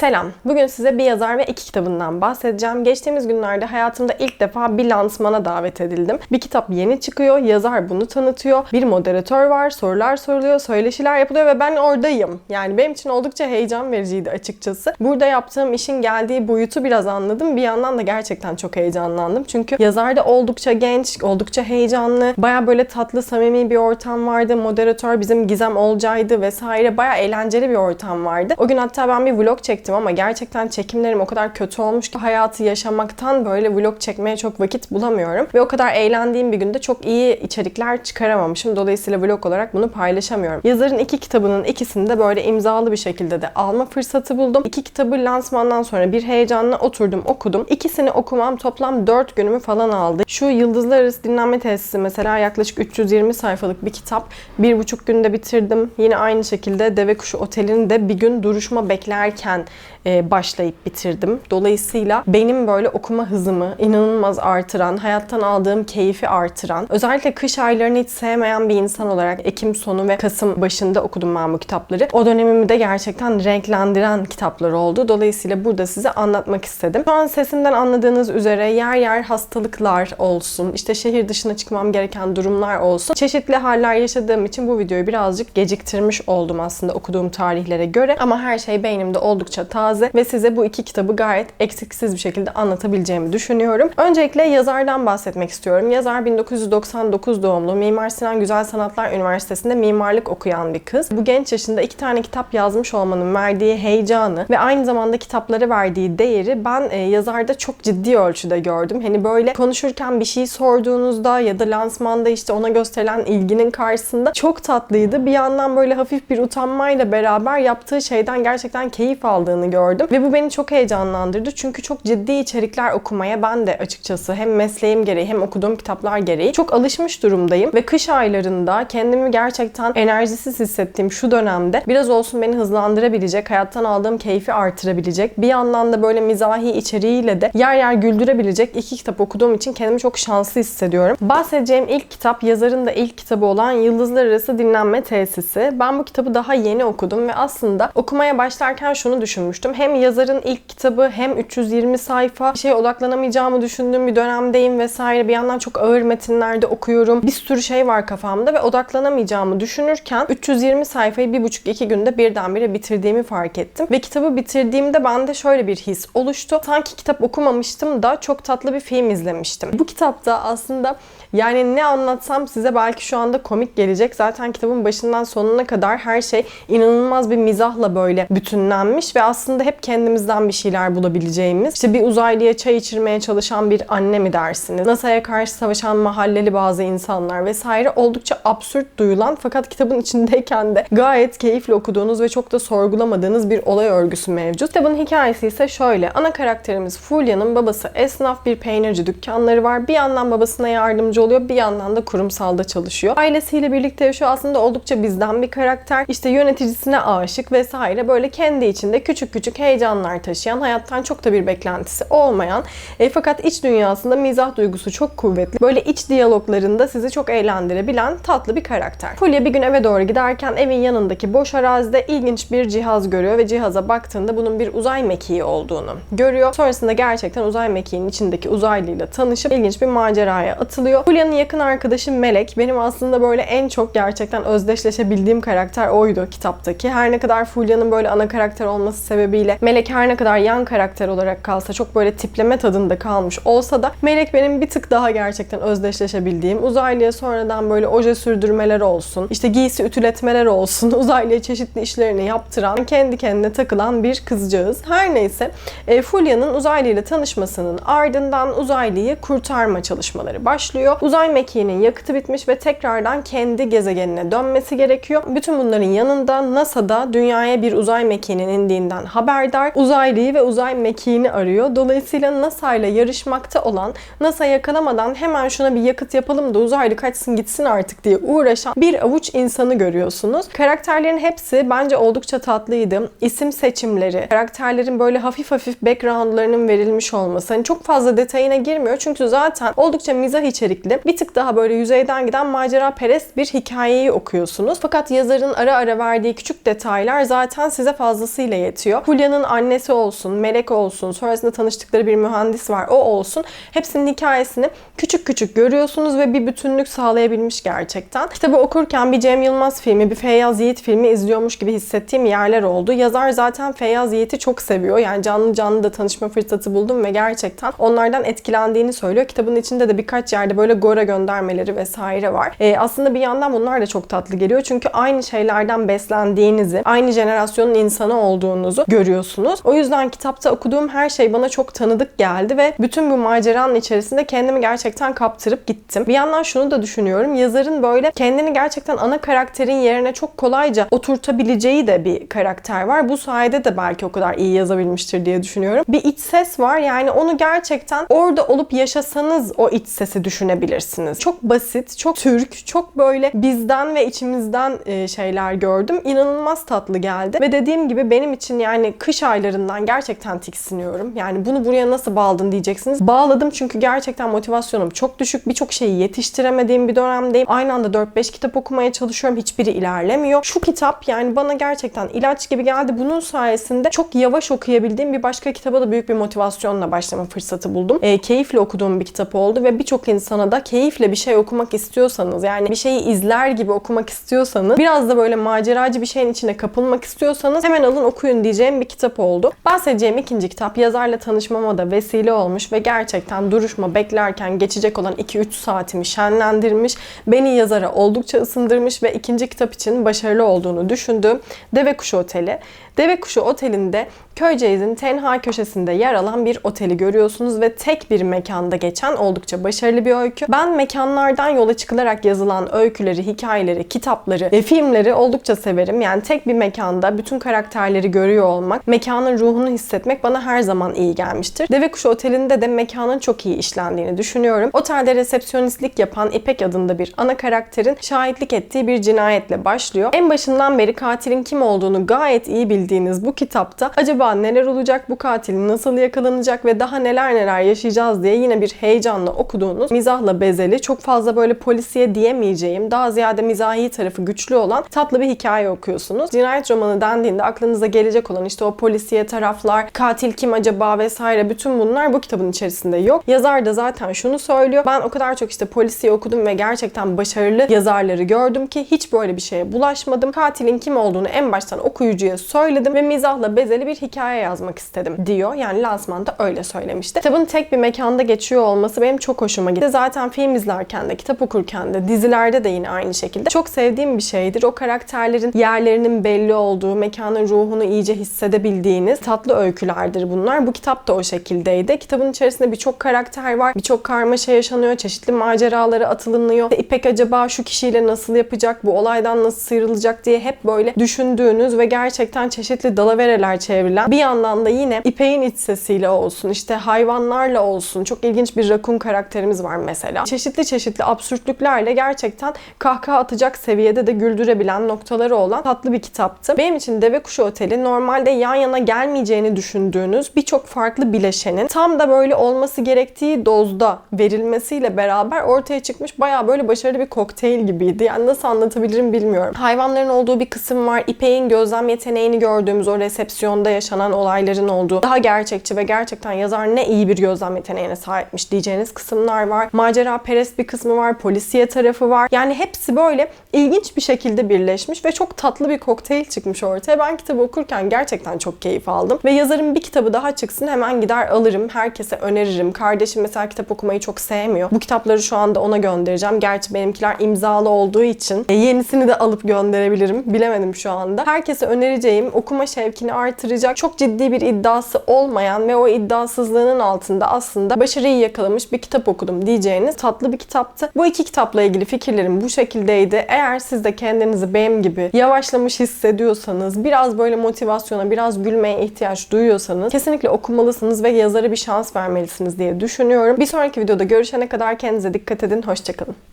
Selam. Bugün size bir yazar ve iki kitabından bahsedeceğim. Geçtiğimiz günlerde hayatımda ilk defa bir lansmana davet edildim. Bir kitap yeni çıkıyor, yazar bunu tanıtıyor. Bir moderatör var, sorular soruluyor, söyleşiler yapılıyor ve ben oradayım. Yani benim için oldukça heyecan vericiydi açıkçası. Burada yaptığım işin geldiği boyutu biraz anladım. Bir yandan da gerçekten çok heyecanlandım. Çünkü yazar da oldukça genç, oldukça heyecanlı. Baya böyle tatlı, samimi bir ortam vardı. Moderatör bizim Gizem Olcay'dı vesaire. Baya eğlenceli bir ortam vardı. O gün hatta ben bir vlog çektim ama gerçekten çekimlerim o kadar kötü olmuş ki hayatı yaşamaktan böyle vlog çekmeye çok vakit bulamıyorum. Ve o kadar eğlendiğim bir günde çok iyi içerikler çıkaramamışım. Dolayısıyla vlog olarak bunu paylaşamıyorum. Yazarın iki kitabının ikisini de böyle imzalı bir şekilde de alma fırsatı buldum. İki kitabı lansmandan sonra bir heyecanla oturdum okudum. İkisini okumam toplam 4 günümü falan aldı. Şu Yıldızlar Arası Dinlenme Tesisi mesela yaklaşık 320 sayfalık bir kitap. Bir buçuk günde bitirdim. Yine aynı şekilde Deve Kuşu Oteli'ni de bir gün duruşma beklerken başlayıp bitirdim. Dolayısıyla benim böyle okuma hızımı inanılmaz artıran, hayattan aldığım keyfi artıran, özellikle kış aylarını hiç sevmeyen bir insan olarak Ekim sonu ve Kasım başında okudum ben bu kitapları. O dönemimi de gerçekten renklendiren kitaplar oldu. Dolayısıyla burada size anlatmak istedim. Şu an sesimden anladığınız üzere yer yer hastalıklar olsun, işte şehir dışına çıkmam gereken durumlar olsun. Çeşitli haller yaşadığım için bu videoyu birazcık geciktirmiş oldum aslında okuduğum tarihlere göre. Ama her şey beynimde oldukça taze ve size bu iki kitabı gayet eksiksiz bir şekilde anlatabileceğimi düşünüyorum. Öncelikle yazardan bahsetmek istiyorum. Yazar 1999 doğumlu Mimar Sinan Güzel Sanatlar Üniversitesi'nde mimarlık okuyan bir kız. Bu genç yaşında iki tane kitap yazmış olmanın verdiği heyecanı ve aynı zamanda kitaplara verdiği değeri ben e, yazarda çok ciddi ölçüde gördüm. Hani böyle konuşurken bir şey sorduğunuzda ya da lansmanda işte ona gösterilen ilginin karşısında çok tatlıydı. Bir yandan böyle hafif bir utanmayla beraber yaptığı şeyden gerçekten keyif aldığını gördüm. Ve bu beni çok heyecanlandırdı. Çünkü çok ciddi içerikler okumaya ben de açıkçası hem mesleğim gereği hem okuduğum kitaplar gereği çok alışmış durumdayım. Ve kış aylarında kendimi gerçekten enerjisiz hissettiğim şu dönemde biraz olsun beni hızlandırabilecek, hayattan aldığım keyfi artırabilecek, bir yandan da böyle mizahi içeriğiyle de yer yer güldürebilecek iki kitap okuduğum için kendimi çok şanslı hissediyorum. Bahsedeceğim ilk kitap yazarın da ilk kitabı olan Yıldızlar Arası Dinlenme Tesisi. Ben bu kitabı daha yeni okudum ve aslında okumaya başlarken şunu düşünmüştüm. Hem yazarın ilk kitabı hem 320 sayfa şey odaklanamayacağımı düşündüğüm bir dönemdeyim vesaire. Bir yandan çok ağır metinlerde okuyorum. Bir sürü şey var kafamda ve odaklanamayacağımı düşünürken 320 sayfayı bir buçuk iki günde birdenbire bitirdiğimi fark ettim. Ve kitabı bitirdiğimde bende şöyle bir his oluştu. Sanki kitap okumamıştım da çok tatlı bir film izlemiştim. Bu kitapta aslında yani ne anlatsam size belki şu anda komik gelecek. Zaten kitabın başından sonuna kadar her şey inanılmaz bir mizahla böyle bütünlenmiş ve aslında hep kendimizden bir şeyler bulabileceğimiz. İşte bir uzaylıya çay içirmeye çalışan bir anne mi dersiniz? NASA'ya karşı savaşan mahalleli bazı insanlar vesaire oldukça absürt duyulan fakat kitabın içindeyken de gayet keyifli okuduğunuz ve çok da sorgulamadığınız bir olay örgüsü mevcut. Kitabın hikayesi ise şöyle. Ana karakterimiz Fulya'nın babası esnaf bir peynirci dükkanları var. Bir yandan babasına yardımcı oluyor, bir yandan da kurumsalda çalışıyor. Ailesiyle birlikte yaşıyor. Aslında oldukça bizden bir karakter. İşte yöneticisine aşık vesaire böyle kendi içinde küçük küçük heyecanlar taşıyan, hayattan çok da bir beklentisi olmayan e, fakat iç dünyasında mizah duygusu çok kuvvetli. Böyle iç diyaloglarında sizi çok eğlendirebilen tatlı bir karakter. Fulya bir gün eve doğru giderken evin yanındaki boş arazide ilginç bir cihaz görüyor ve cihaza baktığında bunun bir uzay mekiği olduğunu görüyor. Sonrasında gerçekten uzay mekiğinin içindeki uzaylıyla tanışıp ilginç bir maceraya atılıyor. Fulya'nın yakın arkadaşı Melek benim aslında böyle en çok gerçekten özdeşleşebildiğim karakter oydu kitaptaki. Her ne kadar Fulya'nın böyle ana karakter olması sebebiyle Melek her ne kadar yan karakter olarak kalsa çok böyle tipleme tadında kalmış olsa da Melek benim bir tık daha gerçekten özdeşleşebildiğim uzaylıya sonradan böyle oje sürdürmeler olsun, işte giysi ütületmeler olsun, uzaylıya çeşitli işlerini yaptıran, kendi kendine takılan bir kızcağız. Her neyse e, Fulya'nın uzaylıyla tanışmasının ardından uzaylıyı kurtarma çalışmaları başlıyor. Uzay mekiğinin yakıtı bitmiş ve tekrardan kendi gezegenine dönmesi gerekiyor. Bütün bunların yanında NASA'da dünyaya bir uzay mekiğinin indiğinden haberdar. Uzaylıyı ve uzay mekiğini arıyor. Dolayısıyla NASA ile yarışmakta olan, NASA yakalamadan hemen şuna bir yakıt yapalım da uzaylı kaçsın gitsin artık diye uğraşan bir avuç insanı görüyorsunuz. Karakterlerin hepsi bence oldukça tatlıydı. İsim seçimleri, karakterlerin böyle hafif hafif backgroundlarının verilmiş olması. Hani çok fazla detayına girmiyor çünkü zaten oldukça mizah içerikli. Bir tık daha böyle yüzeyden giden macera perest bir hikayeyi okuyorsunuz. Fakat yazarın ara ara verdiği küçük detaylar zaten size fazlasıyla yetiyor anlatıyor. Fulya'nın annesi olsun, Melek olsun, sonrasında tanıştıkları bir mühendis var o olsun. Hepsinin hikayesini küçük küçük görüyorsunuz ve bir bütünlük sağlayabilmiş gerçekten. Kitabı okurken bir Cem Yılmaz filmi, bir Feyyaz Yiğit filmi izliyormuş gibi hissettiğim yerler oldu. Yazar zaten Feyyaz Yiğit'i çok seviyor. Yani canlı canlı da tanışma fırsatı buldum ve gerçekten onlardan etkilendiğini söylüyor. Kitabın içinde de birkaç yerde böyle Gora göndermeleri vesaire var. Ee, aslında bir yandan bunlar da çok tatlı geliyor. Çünkü aynı şeylerden beslendiğinizi, aynı jenerasyonun insanı olduğunuzu görüyorsunuz. O yüzden kitapta okuduğum her şey bana çok tanıdık geldi ve bütün bu maceranın içerisinde kendimi gerçekten kaptırıp gittim. Bir yandan şunu da düşünüyorum. Yazarın böyle kendini gerçekten ana karakterin yerine çok kolayca oturtabileceği de bir karakter var. Bu sayede de belki o kadar iyi yazabilmiştir diye düşünüyorum. Bir iç ses var. Yani onu gerçekten orada olup yaşasanız o iç sesi düşünebilirsiniz. Çok basit, çok Türk, çok böyle bizden ve içimizden e, şeyler gördüm. İnanılmaz tatlı geldi. Ve dediğim gibi benim için yani kış aylarından gerçekten tiksiniyorum. Yani bunu buraya nasıl bağladın diyeceksiniz. Bağladım çünkü gerçekten motivasyonum çok düşük. Birçok şeyi yetiştiremediğim bir dönemdeyim. Aynı anda 4-5 kitap okumaya çalışıyorum. Hiçbiri ilerlemiyor. Şu kitap yani bana gerçekten ilaç gibi geldi. Bunun sayesinde çok yavaş okuyabildiğim bir başka kitaba da büyük bir motivasyonla başlama fırsatı buldum. E, keyifle okuduğum bir kitap oldu ve birçok insana da keyifle bir şey okumak istiyorsanız yani bir şeyi izler gibi okumak istiyorsanız biraz da böyle maceracı bir şeyin içine kapılmak istiyorsanız hemen alın okuyun diyeceğim bir kitap oldu. Bahsedeceğim ikinci kitap yazarla tanışmama da vesile olmuş ve gerçekten duruşma beklerken geçecek olan 2-3 saatimi şenlendirmiş. Beni yazara oldukça ısındırmış ve ikinci kitap için başarılı olduğunu düşündüğüm Deve Kuşu Oteli. Deve Kuşu Oteli'nde Köyceğiz'in tenha köşesinde yer alan bir oteli görüyorsunuz ve tek bir mekanda geçen oldukça başarılı bir öykü. Ben mekanlardan yola çıkılarak yazılan öyküleri, hikayeleri, kitapları ve filmleri oldukça severim. Yani tek bir mekanda bütün karakterleri görüyor olmak, mekanın ruhunu hissetmek bana her zaman iyi gelmiştir. Deve Kuşu Oteli'nde de mekanın çok iyi işlendiğini düşünüyorum. Otelde resepsiyonistlik yapan İpek adında bir ana karakterin şahitlik ettiği bir cinayetle başlıyor. En başından beri katilin kim olduğunu gayet iyi bildiğiniz bu kitapta acaba neler olacak, bu katil nasıl yakalanacak ve daha neler neler yaşayacağız diye yine bir heyecanla okuduğunuz mizahla bezeli, çok fazla böyle polisiye diyemeyeceğim, daha ziyade mizahi tarafı güçlü olan tatlı bir hikaye okuyorsunuz. Cinayet romanı dendiğinde aklınıza gelecek olan işte o polisiye taraflar, katil kim acaba vesaire bütün bunlar bu kitabın içerisinde yok. Yazar da zaten şunu söylüyor. Ben o kadar çok işte polisiye okudum ve gerçekten başarılı yazarları gördüm ki hiç böyle bir şeye bulaşmadım. Katilin kim olduğunu en baştan okuyucuya söyledim ve mizahla bezeli bir hikaye yazmak istedim diyor. Yani lansmanda öyle söylemişti. Kitabın tek bir mekanda geçiyor olması benim çok hoşuma gitti. Zaten film izlerken de, kitap okurken de, dizilerde de yine aynı şekilde. Çok sevdiğim bir şeydir. O karakterlerin yerlerinin belli olduğu, mekanın ruhunu iyice hissedebildiğiniz tatlı öykülerdir bunlar. Bu kitap da o şekildeydi. Kitabın içerisinde birçok karakter var. Birçok karmaşa yaşanıyor. Çeşitli maceralara atılınıyor. İpek acaba şu kişiyle nasıl yapacak? Bu olaydan nasıl sıyrılacak diye hep böyle düşündüğünüz ve gerçekten çeşitli dalavereler çevrilen bir yandan da yine İpek'in iç sesiyle olsun, işte hayvanlarla olsun. Çok ilginç bir rakun karakterimiz var mesela. Çeşitli çeşitli absürtlüklerle gerçekten kahkaha atacak seviyede de güldürebilen noktaları olan tatlı bir kitaptı. Benim için Deve Kuşu Oteli normalde yan yana gelmeyeceğini düşündüğünüz birçok farklı bileşenin tam da böyle olması gerektiği dozda verilmesiyle beraber ortaya çıkmış baya böyle başarılı bir kokteyl gibiydi. Yani nasıl anlatabilirim bilmiyorum. Hayvanların olduğu bir kısım var. İpek'in gözlem yeteneğini gördüğümüz o resepsiyonda yaşanan olayların olduğu daha gerçekçi ve gerçekten yazar ne iyi bir gözlem yeteneğine sahipmiş diyeceğiniz kısımlar var. Macera perest bir kısmı var. Polisiye tarafı var. Yani hepsi böyle ilginç bir şekilde birleşmiş ve çok tatlı bir kokteyl çıkmış ortaya. Ben kitabı okurken gerçekten çok keyif aldım. Ve yazarın bir kitabı daha çıksın hemen gider alırım. Herkese öneririm. Kardeşim mesela kitap okumayı çok sevmiyor. Bu kitapları şu anda ona göndereceğim. Gerçi benimkiler imzalı olduğu için e, yenisini de alıp gönderebilirim. Bilemedim şu anda. Herkese önereceğim okuma şevkini artıracak çok ciddi bir iddiası olmayan ve o iddiasızlığının altında aslında başarıyı yakalamış bir kitap okudum diyeceğiniz tatlı bir kitaptı. Bu iki kitapla ilgili fikirlerim bu şekildeydi. Eğer siz de kendinizi benim gibi yavaşlamış hissediyorsanız, biraz böyle motivasyona, biraz gülmeye ihtiyaç duyuyorsanız kesinlikle okumalısınız ve yazara bir şans vermelisiniz diye düşünüyorum. Bir sonraki videoda görüşene kadar kendinize dikkat edin. Hoşçakalın.